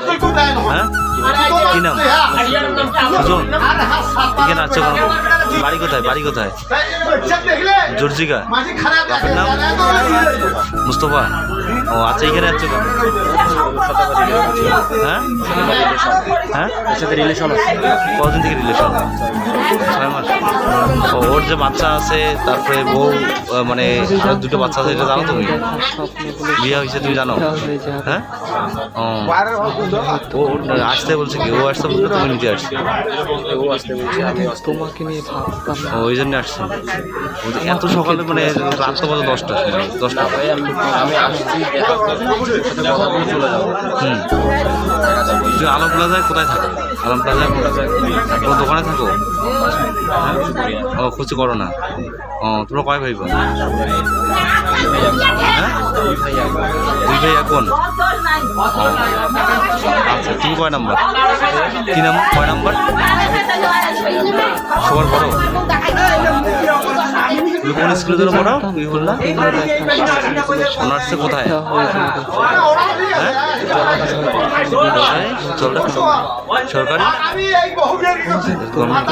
হ্যাঁ? কি নাম? সুজন এখানে আছো কেন বাড়ি কোথায়? বাড়ি কোথায়? জর্জিকা নাম মুস্তফা? ও আচ্ছা এখানে আছো কেন? হ্যাঁ? হ্যাঁ? সাথে রিলেশন আছে। কদিন থেকে রিলেশন ছয় মাস। ও, ওর যে বাচ্চা আছে, তারপরে বউ মানে দুটো বাচ্চা আছে, এটা জানো তুমি? বিয়ে হয়েছে, তুমি জানো? হ্যাঁ? ও। আসতে বলছে কি? ও আসতে বলছে, তুমি নিজে আসছে? ও ওই জন্য আসছে। এত সকালে মানে রাত তো দশটা দশটা। আমি আসছি। আলম প্লাজায় কোথায় থাকো? আলম প্লাজায় কোনো দোকানে থাকো? ও কিছু করো না। ও, তোমরা কয় ভাই বোন? হ্যাঁ? দুই ভাই এক আচ্ছা তুমি কয় নাম্বার? কি নাম, কয় নাম্বার? কোন স্কুলে তুলে পড়াও তুমি বললা অনার্সে কোথায়? হ্যাঁ? সরকারি গভর্নমেন্ট